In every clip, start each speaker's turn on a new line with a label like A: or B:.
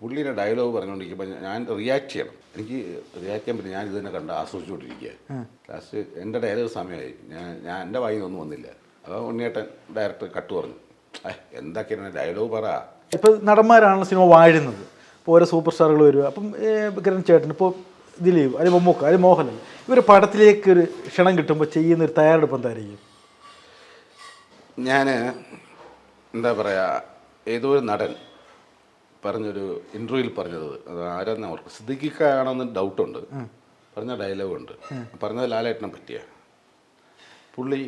A: പുള്ളിയുടെ ഡയലോഗ് പറഞ്ഞുകൊണ്ടിരിക്കുമ്പോൾ ഞാൻ റിയാക്ട് ചെയ്യണം. എനിക്ക് റിയാക്ട് ചെയ്യാൻ പറ്റും ഞാൻ ഇത് തന്നെ കണ്ട് ആസ്വദിച്ചുകൊണ്ടിരിക്കുക ലാസ്റ്റ് എന്റെ ഡയലോഗ് സമയമായി ഞാൻ ഞാൻ എന്റെ വായിൽ ഒന്നും വന്നില്ല. അപ്പോൾ ഉണ്ണിയേട്ടൻ ഡയറക്ടർ കട്ട് പറഞ്ഞു. എന്തൊക്കെയാണ് ഡയലോഗ് പറ.
B: ഇപ്പോൾ നടന്മാരാണ് സിനിമ വാഴുന്നത്. ഇപ്പോൾ ഓരോ സൂപ്പർ സ്റ്റാറുകൾ വരിക അപ്പം കിരൺ ചേട്ടൻ ഇപ്പോൾ ദിലീപ് അല്ലെങ്കിൽ മമ്മൂക്ക അല്ലെങ്കിൽ മോഹൻലാൽ ഇവർ പടത്തിലേക്ക് ഒരു ക്ഷണം കിട്ടുമ്പോൾ ചെയ്യുന്ന ഒരു തയ്യാറെടുപ്പ് എന്തായിരിക്കും?
A: ഞാൻ എന്താ പറയുക ഏതോ ഒരു നടൻ പറഞ്ഞൊരു ഇന്റർവ്യൂവിൽ പറഞ്ഞത്. അത് ആരാന്ന് അവർക്ക് സിദ്ദിഖിക്കാണെന്ന് ഡൗട്ടുണ്ട് പറഞ്ഞ ഡയലോഗുണ്ട് പറഞ്ഞത് ലാലേട്ടനെ പറ്റിയ. പുള്ളി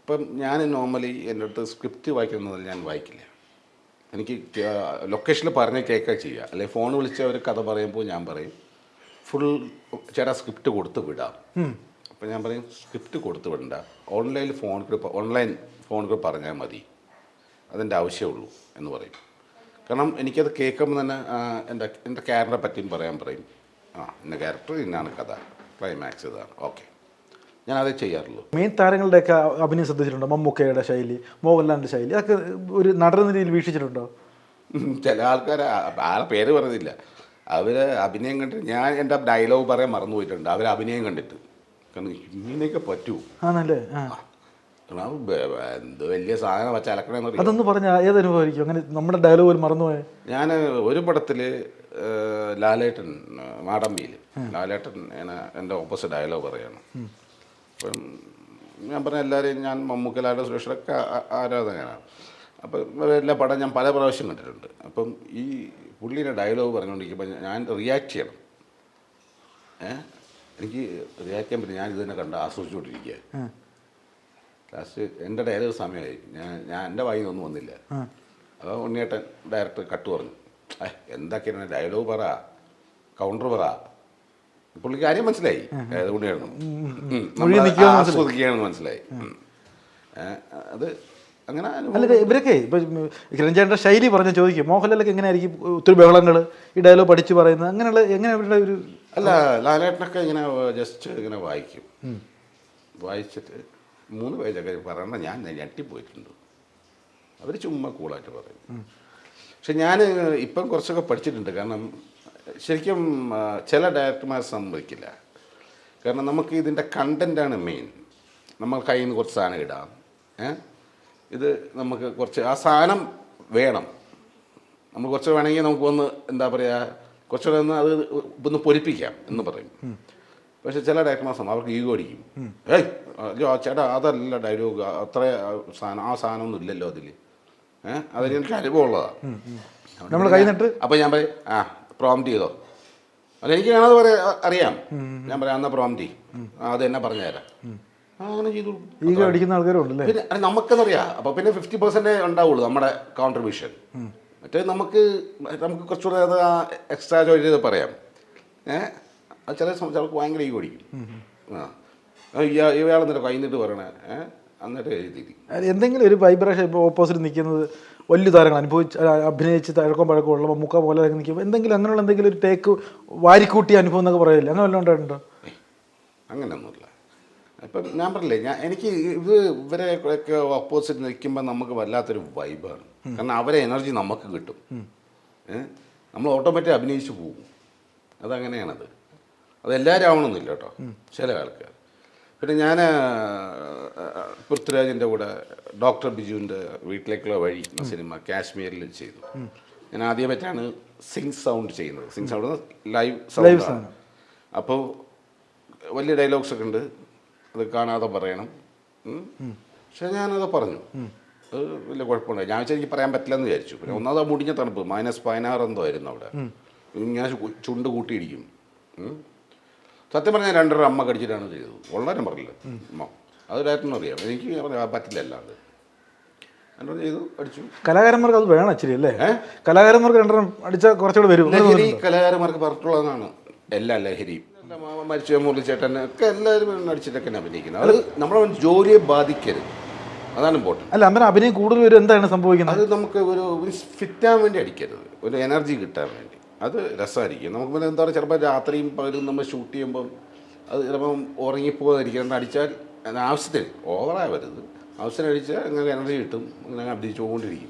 A: ഇപ്പം ഞാൻ നോർമലി എന്റെ അടുത്ത് സ്ക്രിപ്റ്റ് വായിക്കുന്നത് ഞാൻ വായിക്കില്ല. എനിക്ക് ലൊക്കേഷനിൽ പറഞ്ഞ് കേൾക്കുക ചെയ്യുക അല്ലെങ്കിൽ ഫോൺ വിളിച്ച് അവർ കഥ പറയുമ്പോൾ ഞാൻ പറയും. ഫുൾ ചേട്ടാ സ്ക്രിപ്റ്റ് കൊടുത്ത് വിടാം. അപ്പം ഞാൻ പറയും സ്ക്രിപ്റ്റ് കൊടുത്ത് വിടണ്ട. ഓൺലൈനിൽ ഫോൺ ഓൺലൈൻ ഫോൺ പറഞ്ഞാൽ മതി. അതിന്റെ ആവശ്യമുള്ളൂ എന്ന് പറയും. കാരണം എനിക്കത് കേൾക്കുമ്പോൾ തന്നെ എന്റെ എന്റെ ക്യാരക്ടറെ പറ്റിയും പറയാൻ പറയും. ആ എന്റെ ക്യാരക്ടർ ഇന്നാണ് കഥ. ക്ലൈമാക്സ് ഇതാണ്. ഓക്കെ ഞാൻ അതേ ചെയ്യാറുള്ളൂ.
B: മെയിൻ താരങ്ങളുടെയൊക്കെ അഭിനയം ശ്രദ്ധിച്ചിട്ടുണ്ടോ? മമ്മൂക്കയുടെ ശൈലി മോഹൻലാലിന്റെ ശൈലി അതൊക്കെ ഒരു നടന്ന രീതിയിൽ വീക്ഷിച്ചിട്ടുണ്ടോ?
A: ചില ആൾക്കാർ ആളെ പേര് പറഞ്ഞില്ല. അവർ അഭിനയം കണ്ടിട്ട് ഞാൻ എന്റെ ഡയലോഗ് പറയാൻ മറന്നു പോയിട്ടുണ്ട് അവർ അഭിനയം കണ്ടിട്ട്. കാരണം ഇങ്ങനെയൊക്കെ പറ്റൂ.
B: ആണല്ലേ? ആ.
A: എന്ത് വലിയ സാധനം വെച്ച് അലക്കണമെന്ന്
B: അതൊന്ന് പറഞ്ഞ ഏതനുഭവമായിരിക്കും അങ്ങനെ നമ്മുടെ ഡയലോഗ് ഒരു മറന്നുപോയ?
A: ഞാൻ ഒരു പടത്തിൽ ലാലേട്ടൻ മാടമ്പിയിൽ മാടമ്പിയിൽ ലാലേട്ടൻ എന്റെ എന്റെ ഓപ്പോസിറ്റ് ഡയലോഗ് പറയാണ്. അപ്പം ഞാൻ പറഞ്ഞ എല്ലാവരെയും ഞാൻ മമ്മൂക്കലാരുടെ സുരക്ഷയൊക്കെ ആരാധകനാണ്. അപ്പം എല്ലാ പടം ഞാൻ പല പ്രാവശ്യം കണ്ടിട്ടുണ്ട്. അപ്പം ഈ പുള്ളിയുടെ ഡയലോഗ് പറഞ്ഞുകൊണ്ടിരിക്കുമ്പോൾ ഞാൻ റിയാക്ട് ചെയ്യണം. ഏഹ് എനിക്ക് റിയാക്ട് ചെയ്യാൻ പറ്റും ഞാൻ ഇത് തന്നെ കണ്ട് ആസ്വദിച്ചുകൊണ്ടിരിക്കുക ലാസ്റ്റ് എന്റെ ഡയലോഗ് സമയമായി ഞാൻ ഞാൻ എന്റെ വായിൽ നിന്നൊന്നും വന്നില്ല. അപ്പോൾ ഉണ്ണിയേട്ടൻ ഡയറക്ടർ കട്ട് പറഞ്ഞു. ഏ എന്തൊക്കെയാണ് ഡയലോഗ് പറ കൗണ്ടർ പറ. പുള്ളി കാര്യം മനസ്സിലായി. ഏത് ഉണ്ണിയായിരുന്നു ആസ്വദിക്കുകയാണെന്ന് മനസ്സിലായി. അത് അങ്ങനെ
B: അല്ല ഇവരൊക്കെ ഇപ്പൊ ശൈലി പറഞ്ഞ ചോദിക്കും മോഹൻലാലൊക്കെ എങ്ങനെയായിരിക്കും ഒത്തിരി ബഹളങ്ങൾ ഈ ഡയലോഗ് പഠിച്ചു പറയുന്നത് അങ്ങനെയുള്ള എങ്ങനെ അവരുടെ ഒരു
A: അല്ല ലാലേട്ടനൊക്കെ ഇങ്ങനെ ജസ്റ്റ് ഇങ്ങനെ വായിക്കും. വായിച്ചിട്ട് മൂന്ന് പേജൊക്കെ പറയണ ഞാൻ ഞെട്ടിപ്പോയിട്ടുണ്ട്. അവർ ചുമ്മാ കൂളായിട്ട് പറയും. പക്ഷെ ഞാൻ ഇപ്പം കുറച്ചൊക്കെ പഠിച്ചിട്ടുണ്ട്. കാരണം ശരിക്കും ചില ഡയറക്ടർമാർ സമ്മതിക്കില്ല. കാരണം നമുക്ക് ഇതിന്റെ കണ്ടന്റാണ് മെയിൻ നമ്മൾ കയ്യിൽ നിന്ന് കുറച്ച് സാധനം ഇടാം. ഇത് നമുക്ക് കുറച്ച് ആ സാധനം വേണം. നമ്മൾ കുറച്ച് വേണമെങ്കിൽ നമുക്ക് ഒന്ന് എന്താ പറയുക കുറച്ചുകൂടെ ഒന്ന് അത് ഒന്ന് പൊരിപ്പിക്കാം എന്ന് പറയും. പക്ഷെ ചില ഡയറക്ടർമാസം അവർക്ക് ഈഗോ അടിക്കും. ഏയ് അയ്യോ ചേട്ടാ അതല്ല ഡയലോഗ് അത്ര സാധനം ആ സാധനമൊന്നും ഇല്ലല്ലോ അതിൽ ഏഹ് അതിന് എനിക്ക് അനുഭവമുള്ളതാണ്
B: നമ്മൾ കഴിഞ്ഞിട്ട്
A: അപ്പം ഞാൻ പറയും ആ പ്രോംപ്റ്റ് ചെയ്തോ. അല്ല എനിക്ക് കാണാതെ പറയാ അറിയാം. ഞാൻ പറയാം എന്നാ പ്രോംപ്റ്റ് ചെയ്യും. അത് എന്നെ പറഞ്ഞുതരാം. അങ്ങനെ ചെയ്തു.
B: ഈഗോ അടിക്കുന്ന ആൾക്കാരും
A: പിന്നെ അത് നമുക്കെന്നറിയാം. അപ്പോൾ പിന്നെ ഫിഫ്റ്റി പെർസെന്റേ ഉണ്ടാവുള്ളൂ നമ്മുടെ കോൺട്രിബ്യൂഷൻ മറ്റേ നമുക്ക് നമുക്ക് കുറച്ചുകൂടെ അത് എക്സ്ട്രാ ജോലി ചെയ്ത് പറയാം. ഏഹ് അത് ചില സമയത്ത് ഭയങ്കര ഈ കൊടിക്കും ആ. ഇയാൾ ഇയാ ഇയാൾ എന്നിട്ട് കഴിഞ്ഞിട്ട് പറയണേ എന്നിട്ട് എഴുതി
B: എന്തെങ്കിലും ഒരു വൈബ്രേഷൻ ഇപ്പോൾ ഓപ്പോസിറ്റ് നിൽക്കുന്നത് വലിയ താരങ്ങൾ അനുഭവിച്ച് അഭിനയിച്ച് തഴക്കം പഴക്കം ഉള്ള മുക്ക പോലെ നിൽക്കുമ്പോൾ എന്തെങ്കിലും അങ്ങനെയുള്ള എന്തെങ്കിലും ഒരു ടേക്ക് വാരിക്കൂട്ടിയ അനുഭവം എന്നൊക്കെ പറയില്ല അങ്ങനെ വല്ലതും ഉണ്ടായിട്ടുണ്ടോ?
A: അങ്ങനെയൊന്നുമില്ല. ഇപ്പം ഞാൻ പറഞ്ഞില്ലേ ഞാൻ എനിക്ക് ഇത് ഇവരെ ഒക്കെ ഓപ്പോസിറ്റ് നിൽക്കുമ്പോൾ നമുക്ക് വല്ലാത്തൊരു വൈബാണ് കാരണം അവരെ എനർജി നമുക്ക് കിട്ടും. നമ്മൾ ഓട്ടോമാറ്റിക് അഭിനയിച്ച് പോകും. അതങ്ങനെയാണത്. അത് എല്ലാവരും ആവണമെന്നില്ല കേട്ടോ. ചില ആൾക്കാർ. പിന്നെ ഞാൻ പൃഥ്വിരാജിന്റെ കൂടെ ഡോക്ടർ ബിജുവിന്റെ വീട്ടിലേക്കുള്ള വഴി എന്ന സിനിമ കാശ്മീരിൽ ചെയ്തു. ഞാൻ ആദ്യമായിട്ടാണ് സിങ് സൗണ്ട് ചെയ്യുന്നത്. സിങ് സൗണ്ട് ലൈവ് സൗണ്ട് അപ്പോൾ വലിയ ഡയലോഗ്സ് ഒക്കെ ഉണ്ട്. അത് കാണാതെ പറയണം. പക്ഷെ ഞാനത് പറഞ്ഞു. അത് വലിയ കുഴപ്പമുണ്ടായി ഞാൻ വെച്ചാൽ എനിക്ക് പറയാൻ പറ്റില്ലെന്ന് വിചാരിച്ചു. പിന്നെ ഒന്നാമത് മുടിഞ്ഞ തണുപ്പ് മൈനസ് പതിനാറ് എന്തോ ആയിരുന്നു അവിടെ. ഞാൻ ചുണ്ട് കൂട്ടിയിടിക്കും. സത്യം പറഞ്ഞാൽ രണ്ടര അമ്മ കടിച്ചിട്ടാണ് ചെയ്തത്. വളരെ പറഞ്ഞില്ല. അമ്മ അത് ഡയറക്ടറിന് അറിയാം. എനിക്ക് പറ്റില്ല രണ്ടെണ്ണം ചെയ്തു അടിച്ചു.
B: കലാകാരന്മാർക്ക് അത് വേണം ഇച്ചിരി അല്ലേ? കലാകാരന്മാർക്ക് രണ്ടെണ്ണം അടിച്ചാൽ കുറച്ചുകൂടെ വരും.
A: ലഹരി കലാകാരന്മാർക്ക് പറഞ്ഞിട്ടുള്ളതാണ് എല്ലാ ലഹരിയും മരിച്ച മുരളിച്ചേട്ടൻ ഒക്കെ എല്ലാവരും അടിച്ചിട്ടൊക്കെ അഭിനയിക്കുന്നത്. അത് നമ്മളെ ജോലിയെ ബാധിക്കരുത്. അതാണ് ഇമ്പോർട്ടന്റ്
B: അല്ല അമ്മ അഭിനയം കൂടുതൽ എന്താണ് സംഭവിക്കുന്നത്?
A: അത് നമുക്ക് ഒരു ഫിറ്റാൻ വേണ്ടി അടിക്കരുത്. ഒരു എനർജി കിട്ടാൻ വേണ്ടി. അത് രസമായിരിക്കും. നമുക്ക് പിന്നെ എന്താ പറയുക ചിലപ്പോൾ രാത്രിയും പകലും നമ്മൾ ഷൂട്ട് ചെയ്യുമ്പം അത് ചിലപ്പം ഉറങ്ങിപ്പോകാതിരിക്കണം അടിച്ചാൽ അത് ആവശ്യത്തിന് ഓവറാവരുത് ആവശ്യത്തിന് അടിച്ചാൽ അങ്ങനെ എനർജി കിട്ടും. അങ്ങനെ അഭിനയിച്ചുകൊണ്ടിരിക്കും.